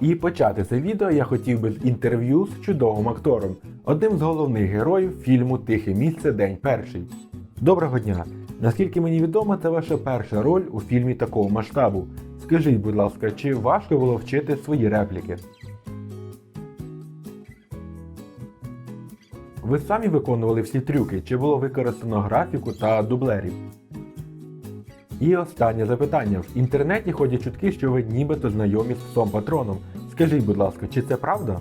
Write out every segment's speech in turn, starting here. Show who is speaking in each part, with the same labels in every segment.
Speaker 1: І почати це відео я хотів би з інтерв'ю з чудовим актором, одним з головних героїв фільму Тихе місце День перший. Доброго дня! Наскільки мені відомо, це ваша перша роль у фільмі такого масштабу. Скажіть, будь ласка, чи важко було вчити свої репліки? Ви самі виконували всі трюки, чи було використано графіку та дублерів? І останнє запитання. В інтернеті ходять чутки, що ви нібито знайомі з псом патроном. Скажіть, будь ласка, чи це правда?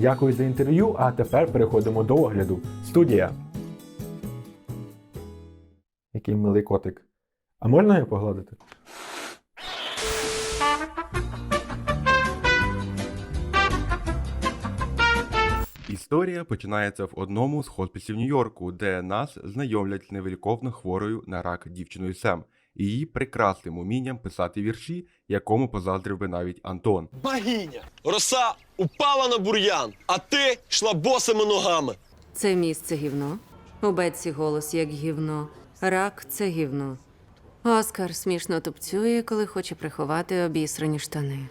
Speaker 1: Дякую за інтерв'ю, а тепер переходимо до огляду. Студія. Який милий котик. А можна його погладити?
Speaker 2: Історія починається в одному з хоспісів Нью-Йорку, де нас знайомлять з невиліковно хворою на рак дівчиною Сем і її прекрасним умінням писати вірші, якому позаздрив би навіть Антон.
Speaker 3: Богиня, роса упала на бур'ян, а ти йшла босими ногами.
Speaker 4: Це місце гівно. У Бетсі голос як гівно. Рак це гівно. Оскар смішно тупцює, коли хоче приховати обісрані штани.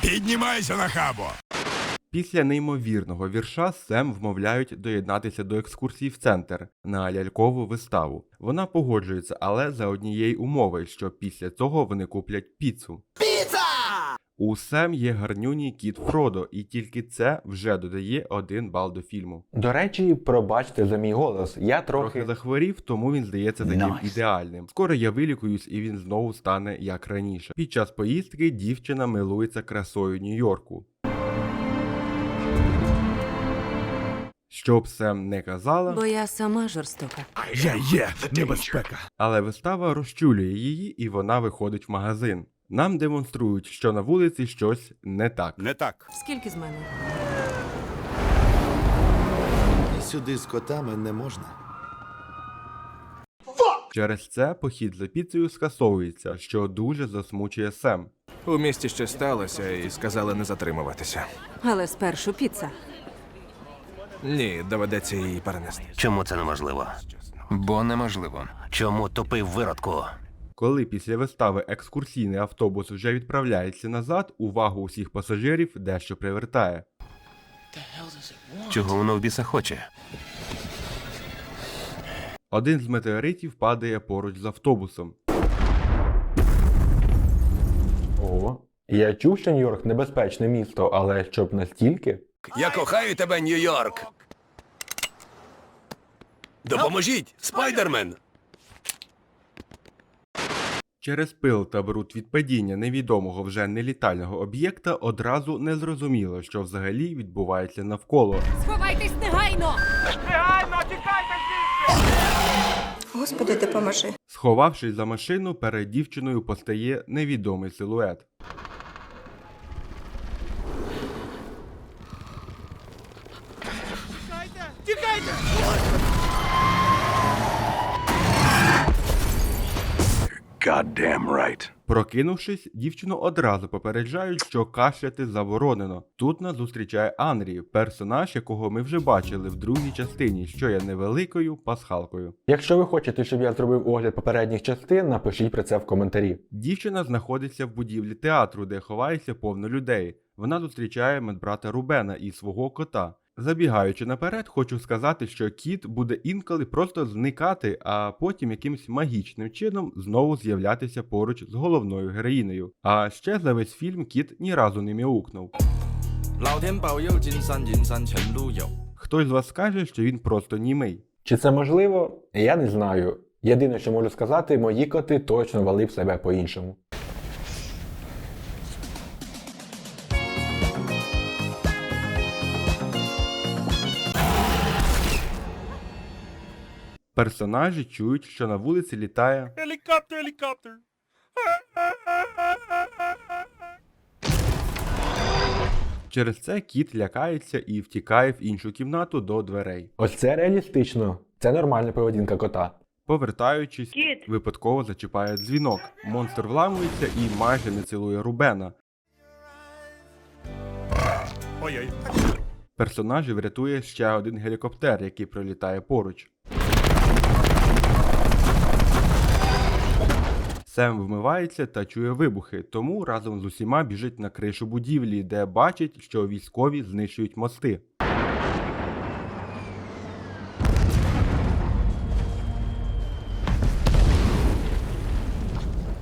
Speaker 5: Піднімайся на хабо.
Speaker 2: Після неймовірного вірша Сем вмовляють доєднатися до екскурсії в центр на лялькову виставу. Вона погоджується, але за однієї умови, що після цього вони куплять піцу. У Сем є гарнюній кіт Фродо, і тільки це вже додає один бал до фільму.
Speaker 1: До речі, пробачте за мій голос. Я
Speaker 2: Трохи
Speaker 1: трохи.
Speaker 2: захворів, тому він здається таким ідеальним. Скоро я вилікуюсь, і він знову стане як раніше. Під час поїздки дівчина милується красою Нью-Йорку. Що б Сем не казала,
Speaker 4: Бо я сама жорстока.
Speaker 5: Я є небезпека.
Speaker 2: але вистава розчулює її, і вона виходить в магазин. Нам демонструють, що на вулиці щось не так.
Speaker 5: Не так.
Speaker 4: Скільки з мене?
Speaker 6: Сюди з котами не можна.
Speaker 2: Через це похід за піцею скасовується, що дуже засмучує Сем.
Speaker 7: У місті щось сталося і сказали не затримуватися.
Speaker 4: Але спершу піца.
Speaker 7: Ні, доведеться її перенести.
Speaker 8: Чому це неможливо?
Speaker 7: Бо неможливо.
Speaker 8: Чому тупий виродку?
Speaker 2: Коли після вистави екскурсійний автобус вже відправляється назад, увагу усіх пасажирів дещо привертає.
Speaker 8: Чого воно в біса хоче?
Speaker 2: Один з метеоритів падає поруч з автобусом.
Speaker 1: О, я чув, що Нью-Йорк небезпечне місто, але щоб настільки.
Speaker 5: Я кохаю тебе, Нью-Йорк. Допоможіть, спайдермен.
Speaker 2: Через пил та бруд від падіння невідомого вже нелітального об'єкта одразу не зрозуміло, що взагалі відбувається навколо.
Speaker 4: Сховайтесь негайно! негайно тікайте.
Speaker 9: Господи, допоможи.
Speaker 2: Сховавшись за машину, перед дівчиною постає невідомий силует.
Speaker 5: Goddamn right.
Speaker 2: Прокинувшись, дівчину одразу попереджають, що кашляти заборонено. Тут нас зустрічає Анрі, персонаж, якого ми вже бачили в другій частині, що є невеликою пасхалкою.
Speaker 1: Якщо ви хочете, щоб я зробив огляд попередніх частин, напишіть про це в коментарі.
Speaker 2: Дівчина знаходиться в будівлі театру, де ховається повно людей. Вона зустрічає медбрата Рубена і свого кота. Забігаючи наперед, хочу сказати, що кіт буде інколи просто зникати, а потім якимсь магічним чином знову з'являтися поруч з головною героїнею. А ще за весь фільм кіт ні разу не м'яукнув. Хтось з вас скаже, що він просто німий.
Speaker 1: Чи це можливо? Я не знаю. Єдине, що можу сказати, мої коти точно валив себе по-іншому.
Speaker 2: Персонажі чують, що на вулиці літає.
Speaker 5: Гелікоптер, гелікоптер.
Speaker 2: Через це кіт лякається і втікає в іншу кімнату до дверей.
Speaker 1: Ось це реалістично. Це нормальна поведінка кота.
Speaker 2: Повертаючись, випадково зачіпає дзвінок. Монстр вламується і майже не цілує Рубена.
Speaker 5: Ой-ой.
Speaker 2: Персонажів рятує ще один гелікоптер, який пролітає поруч. Сем вмивається та чує вибухи, тому разом з усіма біжить на кришу будівлі, де бачить, що військові знищують мости.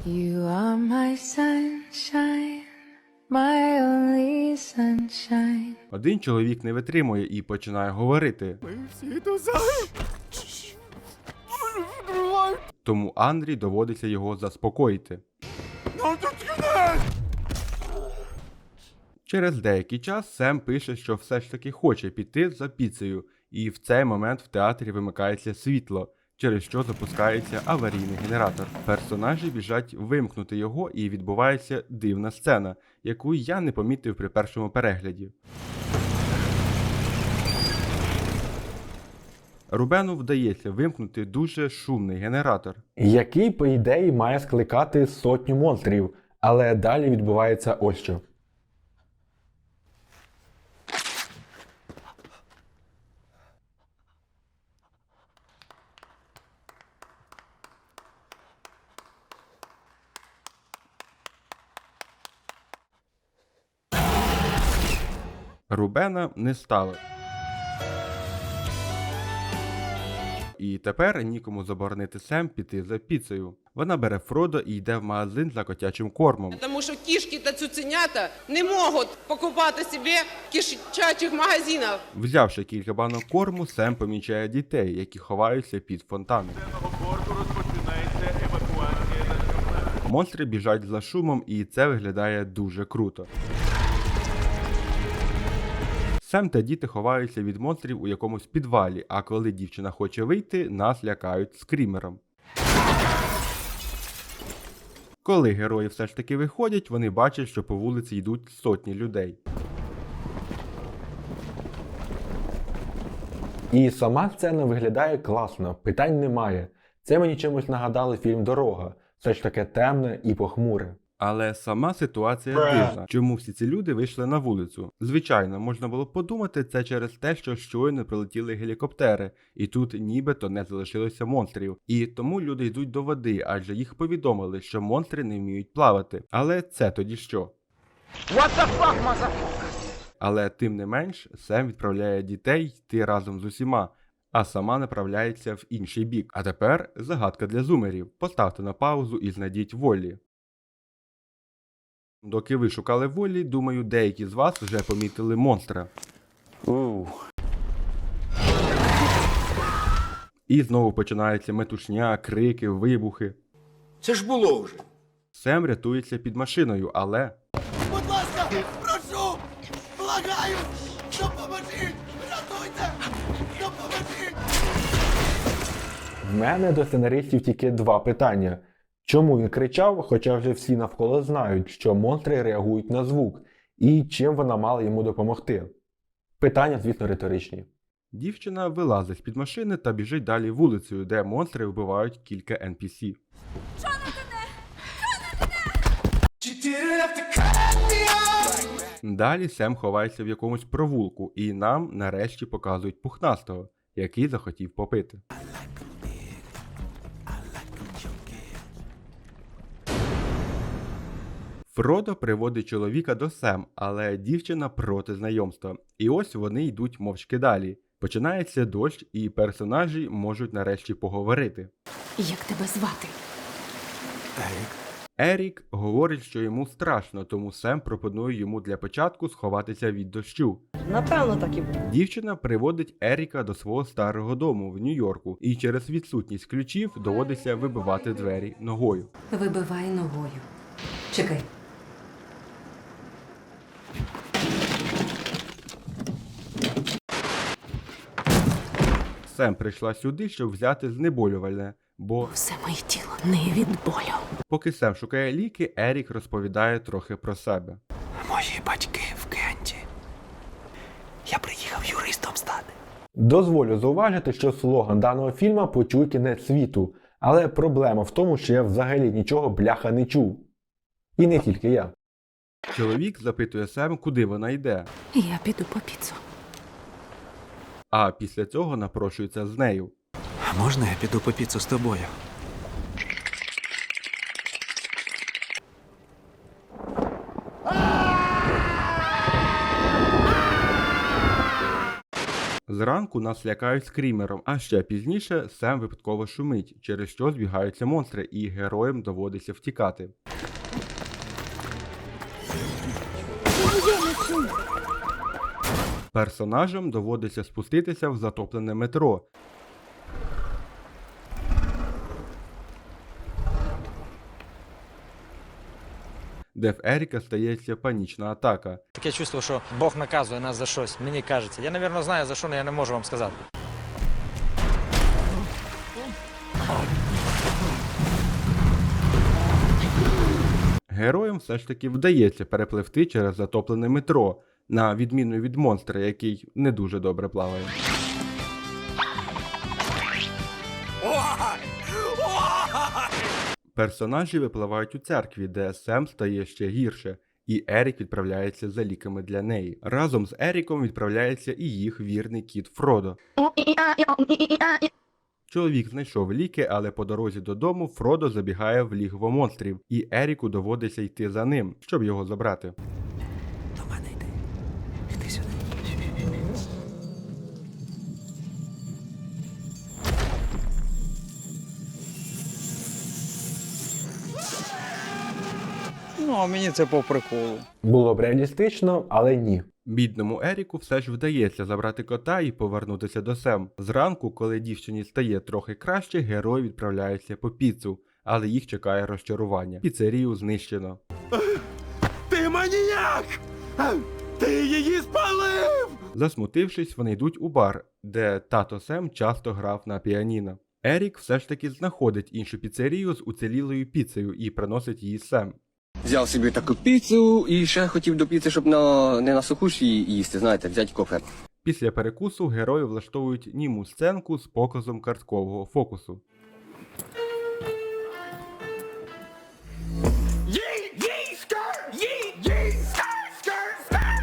Speaker 10: You are my sunshine, my only sunshine.
Speaker 2: Один чоловік не витримує і починає говорити. Тому Андрій доводиться його заспокоїти. Через деякий час Сем пише, що все ж таки хоче піти за піцею, і в цей момент в театрі вимикається світло, через що запускається аварійний генератор. Персонажі біжать вимкнути його, і відбувається дивна сцена, яку я не помітив при першому перегляді. Рубену вдається вимкнути дуже шумний генератор.
Speaker 1: який, по ідеї, має скликати сотню монстрів, але далі відбувається ось що.
Speaker 2: Рубена не стало. І тепер нікому заборонити Сем піти за піцею. Вона бере Фродо і йде в магазин за котячим кормом.
Speaker 10: Тому що кішки та цуценята не можуть покупати собі в кішачих магазинах.
Speaker 2: Взявши кілька банок корму, Сем помічає дітей, які ховаються під фонтаном. Монстри біжать за шумом, і це виглядає дуже круто. Сем та діти ховаються від монстрів у якомусь підвалі, а коли дівчина хоче вийти, нас лякають скрімером. Коли герої все ж таки виходять, вони бачать, що по вулиці йдуть сотні людей.
Speaker 1: І сама сцена виглядає класно, питань немає. Це мені чимось нагадало фільм Дорога. Все ж таке темне і похмуре.
Speaker 2: Але сама ситуація дивна. Чому всі ці люди вийшли на вулицю? Звичайно, можна було подумати це через те, що щойно прилетіли гелікоптери, і тут нібито не залишилося монстрів. І тому люди йдуть до води, адже їх повідомили, що монстри не вміють плавати. Але це тоді що? Але тим не менш, Сем відправляє дітей йти разом з усіма, а сама направляється в інший бік. А тепер загадка для зумерів. Поставте на паузу і знайдіть волі. Доки ви шукали волі, думаю, деякі з вас вже помітили монстра. І знову починається метушня, крики, вибухи.
Speaker 5: Це ж було вже.
Speaker 2: Сем рятується під машиною, але
Speaker 5: Будь ласка, прошу! Благаю! Допоможіть! Рятуйте! Допоможіть!
Speaker 1: В мене до сценаристів тільки два питання. Чому він кричав, хоча вже всі навколо знають, що монстри реагують на звук, і чим вона мала йому допомогти? Питання, звісно, риторичні.
Speaker 2: дівчина вилазить з під машини та біжить далі вулицею, де монстри вбивають кілька NPC. Далі Сем ховається в якомусь провулку, і нам нарешті показують пухнастого, який захотів попити. Фродо приводить чоловіка до Сем, але дівчина проти знайомства. І ось вони йдуть мовчки далі. Починається дощ, і персонажі можуть нарешті поговорити.
Speaker 4: Як тебе звати?
Speaker 2: Ерік говорить, що йому страшно, тому Сем пропонує йому для початку сховатися від дощу.
Speaker 10: Напевно, так і буде.
Speaker 2: Дівчина приводить Еріка до свого старого дому в Нью-Йорку, і через відсутність ключів доводиться вибивати двері ногою.
Speaker 4: Вибивай ногою. Чекай.
Speaker 2: Сем прийшла сюди, щоб взяти знеболювальне, бо
Speaker 4: Все моє тіло не від болю.
Speaker 2: поки Сем шукає ліки, Ерік розповідає трохи про себе.
Speaker 8: Мої батьки в Кенті. Я приїхав юристом стати.
Speaker 1: Дозволю зауважити, що слоган даного фільму почуй кінець світу, але проблема в тому, що я взагалі нічого бляха не чув. І не тільки я.
Speaker 2: Чоловік запитує Сем, куди вона йде.
Speaker 4: Я піду по піцу.
Speaker 2: а після цього напрошується з нею.
Speaker 8: А можна я піду по піцу з тобою?
Speaker 2: Зранку нас лякають скрімером, а ще пізніше Сем випадково шумить, через що збігаються монстри, і героям доводиться втікати. Персонажам доводиться спуститися в затоплене метро. Де в Еріка стається панічна атака.
Speaker 11: Таке чувство, що Бог наказує нас за щось. Мені кажеться. Я, напевно, знаю за що, але я не можу вам сказати.
Speaker 2: Героям все ж таки вдається перепливти через затоплене метро, на відміну від монстра, який не дуже добре плаває. Персонажі випливають у церкві, де Сем стає ще гірше, і Ерік відправляється за ліками для неї. Разом з Еріком відправляється і їх вірний кіт Фродо. Чоловік знайшов ліки, але по дорозі додому Фродо забігає в лігво монстрів, і Еріку доводиться йти за ним, щоб його забрати.
Speaker 11: А мені це по приколу.
Speaker 1: Було б реалістично, але ні.
Speaker 2: Бідному Еріку все ж вдається забрати кота і повернутися до Сем. Зранку, коли дівчині стає трохи краще, герой відправляється по піцу, але їх чекає розчарування. Піцерію знищено.
Speaker 5: Ти маніяк! Ти її спалив!
Speaker 2: Засмутившись, вони йдуть у бар, де тато Сем часто грав на піаніно. Ерік все ж таки знаходить іншу піцерію з уцілілою піцею і приносить її Сем.
Speaker 3: Взяв собі таку піцу і ще хотів до піци, щоб на, не на сухуші їсти, знаєте, взяти кофе.
Speaker 2: Після перекусу герої влаштовують німу сценку з показом карткового фокусу.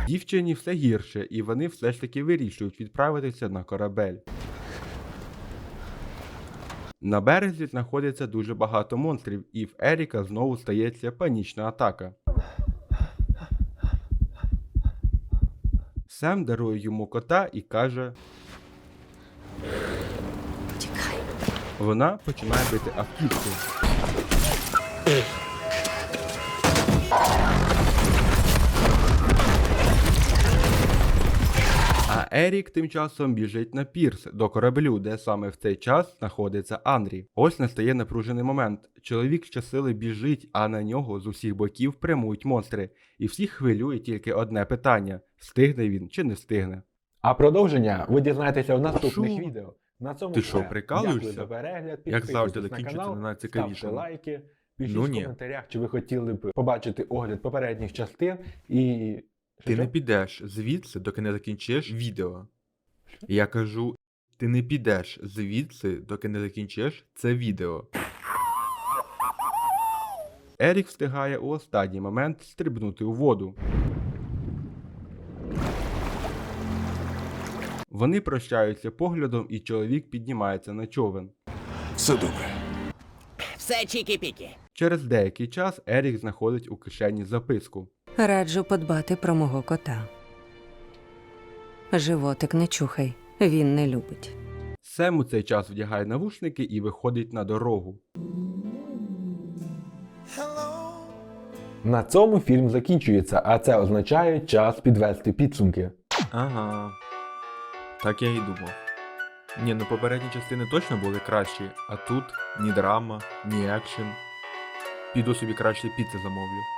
Speaker 2: Дівчині все гірше, і вони все ж таки вирішують відправитися на корабель. На березі знаходиться дуже багато монстрів, і в Еріка знову стається панічна атака. Сем дарує йому кота і каже: Вона починає бити автівку. А Ерік тим часом біжить на пірс до кораблю, де саме в цей час знаходиться Андрі. Ось настає напружений момент. Чоловік щосили біжить, а на нього з усіх боків прямують монстри. І всіх хвилює тільки одне питання: встигне він чи не встигне.
Speaker 1: А продовження ви дізнаєтеся в наступних
Speaker 2: Що?
Speaker 1: відео. На цьому
Speaker 2: Ти що, прикалуєшся?
Speaker 1: За перегляд.
Speaker 2: Як завжди,
Speaker 1: канал,
Speaker 2: на.
Speaker 1: Ставте лайки, пишіть
Speaker 2: Ну,
Speaker 1: в коментарях, чи ви хотіли б побачити огляд попередніх частин і.
Speaker 2: Ти не підеш звідси, доки не закінчиш відео. Я кажу, ти не підеш звідси, доки не закінчиш це відео. Ерік встигає у останній момент стрибнути у воду. Вони прощаються поглядом, і чоловік піднімається на човен.
Speaker 7: Все добре.
Speaker 8: Все чікі-пікі.
Speaker 2: Через деякий час Ерік знаходить у кишені записку.
Speaker 4: Раджу подбати про мого кота. Животик не чухай, він не любить.
Speaker 2: Сем у цей час вдягає навушники і виходить на дорогу.
Speaker 1: На цьому фільм закінчується, а це означає час підвести підсумки.
Speaker 2: Ага. Так я і думав. Ні, ну попередні частини точно були кращі, а тут ні драма, ні екшен. Піду собі краще піци замовлю.